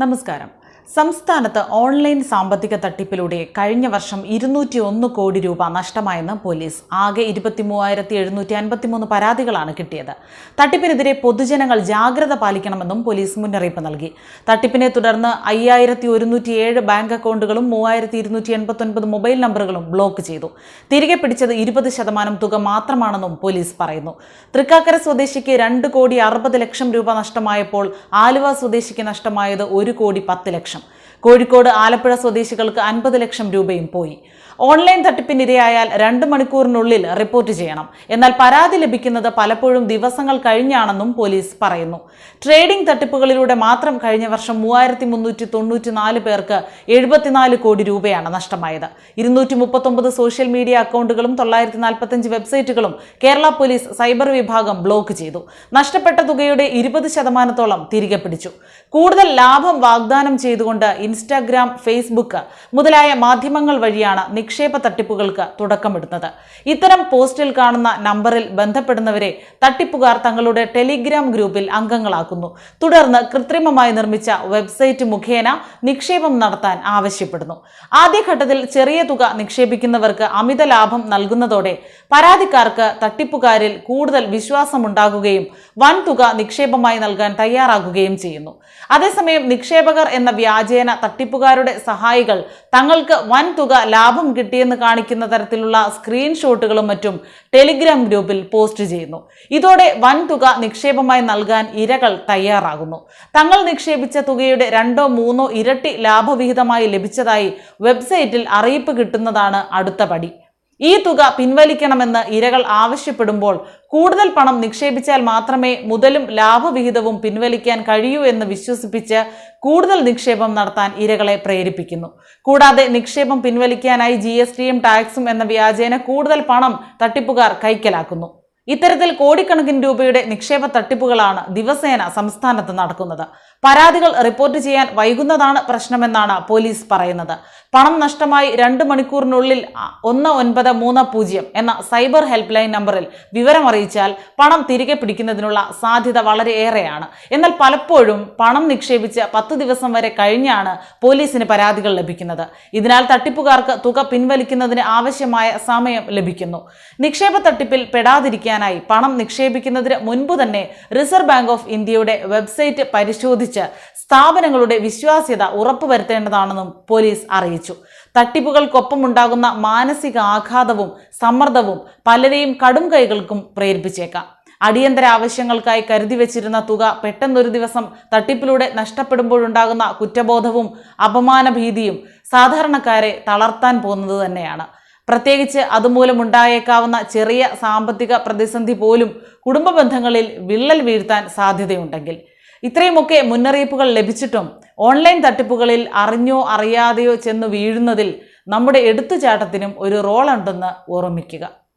നമസ്കാരം സംസ്ഥാനത്ത് ഓൺലൈൻ സാമ്പത്തിക തട്ടിപ്പിലൂടെ കഴിഞ്ഞ വർഷം ഇരുന്നൂറ്റി ഒന്ന് കോടി രൂപ നഷ്ടമായെന്ന് പോലീസ്. ആകെ ഇരുപത്തി മൂവായിരത്തി എഴുന്നൂറ്റി അൻപത്തിമൂന്ന് പരാതികളാണ് കിട്ടിയത്. തട്ടിപ്പിനെതിരെ പൊതുജനങ്ങൾ ജാഗ്രത പാലിക്കണമെന്നും പോലീസ് മുന്നറിയിപ്പ് നൽകി. തട്ടിപ്പിനെ തുടർന്ന് അയ്യായിരത്തി ഒരുന്നൂറ്റി ഏഴ് ബാങ്ക് അക്കൗണ്ടുകളും മൂവായിരത്തി ഇരുന്നൂറ്റി എൺപത്തൊൻപത് മൊബൈൽ നമ്പറുകളും ബ്ലോക്ക് ചെയ്തു. തിരികെ പിടിച്ചത് ഇരുപത് ശതമാനം തുക മാത്രമാണെന്നും പോലീസ് പറയുന്നു. തൃക്കാക്കര സ്വദേശിക്ക് രണ്ട് കോടി അറുപത് ലക്ഷം രൂപ നഷ്ടമായപ്പോൾ ആലുവ സ്വദേശിക്ക് നഷ്ടമായത് ഒരു കോടി പത്ത് ലക്ഷം. കോഴിക്കോട് ആലപ്പുഴ സ്വദേശികൾക്ക് അൻപത് ലക്ഷം രൂപയും പോയി. ഓൺലൈൻ തട്ടിപ്പിനിരയായാൽ രണ്ട് മണിക്കൂറിനുള്ളിൽ റിപ്പോർട്ട് ചെയ്യണം. എന്നാൽ പരാതി ലഭിക്കുന്നത് പലപ്പോഴും ദിവസങ്ങൾ കഴിഞ്ഞാണെന്നും പോലീസ് പറയുന്നു. ട്രേഡിംഗ് തട്ടിപ്പുകളിലൂടെ മാത്രം കഴിഞ്ഞ വർഷം മൂവായിരത്തി മുന്നൂറ്റി തൊണ്ണൂറ്റി നാല് പേർക്ക് എഴുപത്തിനാല് കോടി രൂപയാണ് നഷ്ടമായത്. ഇരുന്നൂറ്റി മുപ്പത്തൊമ്പത് സോഷ്യൽ മീഡിയ അക്കൗണ്ടുകളും തൊള്ളായിരത്തി നാൽപ്പത്തഞ്ച് വെബ്സൈറ്റുകളും കേരള പോലീസ് സൈബർ വിഭാഗം ബ്ലോക്ക് ചെയ്തു. നഷ്ടപ്പെട്ട തുകയുടെ ഇരുപത് ശതമാനത്തോളം തിരികെ പിടിച്ചു. കൂടുതൽ ലാഭം വാഗ്ദാനം ചെയ്തുകൊണ്ട് ഇൻസ്റ്റാഗ്രാം ഫേസ്ബുക്ക് മുതലായ മാധ്യമങ്ങൾ വഴിയാണ് നിക്ഷേപ തട്ടിപ്പുകൾക്ക് തുടക്കമിടുന്നത്. ഇത്തരം പോസ്റ്റിൽ കാണുന്ന നമ്പറിൽ ബന്ധപ്പെടുന്നവരെ തട്ടിപ്പുകാർ തങ്ങളുടെ ടെലിഗ്രാം ഗ്രൂപ്പിൽ അംഗങ്ങളാക്കുന്നു. തുടർന്ന് കൃത്രിമമായി നിർമ്മിച്ച വെബ്സൈറ്റ് മുഖേന നിക്ഷേപം നടത്താൻ ആവശ്യപ്പെടുന്നു. ആദ്യഘട്ടത്തിൽ ചെറിയ തുക നിക്ഷേപിക്കുന്നവർക്ക് അമിത ലാഭം നൽകുന്നതോടെ പരാതിക്കാർക്ക് തട്ടിപ്പുകാരിൽ കൂടുതൽ വിശ്വാസമുണ്ടാകുകയും വൻ തുക നിക്ഷേപമായി നൽകാൻ തയ്യാറാകുകയും ചെയ്യുന്നു. അതേസമയം നിക്ഷേപകർ എന്ന വ്യാജേന തട്ടിപ്പുകാരുടെ സഹായികൾ. തങ്ങൾക്ക് വൻ തുക ലാഭം കിട്ടിയെന്ന് കാണിക്കുന്ന തരത്തിലുള്ള സ്ക്രീൻഷോട്ടുകളും മറ്റും ടെലിഗ്രാം ഗ്രൂപ്പിൽ പോസ്റ്റ് ചെയ്യുന്നു. ഇതോടെ വൻ തുക നിക്ഷേപമായി നൽകാൻ ഇരകൾ തയ്യാറാകുന്നു. തങ്ങൾ നിക്ഷേപിച്ച തുകയുടെ രണ്ടോ മൂന്നോ ഇരട്ടി ലാഭവിഹിതമായി ലഭിച്ചതായി വെബ്സൈറ്റിൽ അറിയിപ്പ് കിട്ടുന്നതാണ് അടുത്ത പടി. ഈ തുക പിൻവലിക്കണമെന്ന് ഇരകൾ ആവശ്യപ്പെടുമ്പോൾ കൂടുതൽ പണം നിക്ഷേപിച്ചാൽ മാത്രമേ മുതലും ലാഭവിഹിതവും പിൻവലിക്കാൻ കഴിയൂ എന്ന് വിശ്വസിപ്പിച്ച് കൂടുതൽ നിക്ഷേപം നടത്താൻ ഇരകളെ പ്രേരിപ്പിക്കുന്നു. കൂടാതെ നിക്ഷേപം പിൻവലിക്കാനായി ജി ടാക്സും എന്ന വ്യാജേന കൂടുതൽ പണം തട്ടിപ്പുകാർ കൈക്കലാക്കുന്നു. ഇത്തരത്തിൽ കോടിക്കണക്കിന് രൂപയുടെ നിക്ഷേപ തട്ടിപ്പുകളാണ് ദിവസേന സംസ്ഥാനത്ത് നടക്കുന്നത്. പരാതികൾ റിപ്പോർട്ട് ചെയ്യാൻ വൈകുന്നതാണ് പ്രശ്നമെന്നാണ് പോലീസ് പറയുന്നത്. പണം നഷ്ടമായി രണ്ട് മണിക്കൂറിനുള്ളിൽ ഒന്ന് ഒൻപത് മൂന്ന് പൂജ്യം എന്ന സൈബർ ഹെൽപ്പ് ലൈൻ നമ്പറിൽ വിവരമറിയിച്ചാൽ പണം തിരികെ പിടിക്കുന്നതിനുള്ള സാധ്യത വളരെയേറെയാണ്. എന്നാൽ പലപ്പോഴും പണം നിക്ഷേപിച്ച് പത്ത് ദിവസം വരെ കഴിഞ്ഞാണ് പോലീസിന് പരാതികൾ ലഭിക്കുന്നത്. ഇതിനാൽ തട്ടിപ്പുകാർക്ക് തുക പിൻവലിക്കുന്നതിന് ആവശ്യമായ സമയം ലഭിക്കുന്നു. നിക്ഷേപ തട്ടിപ്പിൽ പെടാതിരിക്കാനായി പണം നിക്ഷേപിക്കുന്നതിന് മുൻപ് തന്നെ റിസർവ് ബാങ്ക് ഓഫ് ഇന്ത്യയുടെ വെബ്സൈറ്റ് പരിശോധിച്ച് സ്ഥാപനങ്ങളുടെ വിശ്വാസ്യത ഉറപ്പുവരുത്തേണ്ടതാണെന്നും പോലീസ് അറിയിച്ചു. തട്ടിപ്പുകൾക്കൊപ്പമുണ്ടാകുന്ന മാനസിക ആഘാതവും സമ്മർദ്ദവും പലരെയും കടും കൈകൾക്കും പ്രേരിപ്പിച്ചേക്കാം. അടിയന്തര ആവശ്യങ്ങൾക്കായി കരുതി വെച്ചിരുന്ന തുക പെട്ടെന്നൊരു ദിവസം തട്ടിപ്പിലൂടെ നഷ്ടപ്പെടുമ്പോഴുണ്ടാകുന്ന കുറ്റബോധവും അപമാനഭീതിയും സാധാരണക്കാരെ തളർത്താൻ പോകുന്നത് തന്നെയാണ്. പ്രത്യേകിച്ച് അതുമൂലമുണ്ടായേക്കാവുന്ന ചെറിയ സാമ്പത്തിക പ്രതിസന്ധി പോലും കുടുംബ ബന്ധങ്ങളിൽ വിള്ളൽ വീഴ്ത്താൻ സാധ്യതയുണ്ടെങ്കിൽ. ഇത്രയുമൊക്കെ മുന്നറിയിപ്പുകൾ ലഭിച്ചിട്ടും ഓൺലൈൻ തട്ടിപ്പുകളിൽ അറിഞ്ഞോ അറിയാതെയോ ചെന്ന് വീഴുന്നതിൽ നമ്മുടെ എടുത്തുചാട്ടത്തിനും ഒരു റോളുണ്ടെന്ന് ഓർമ്മിക്കുക.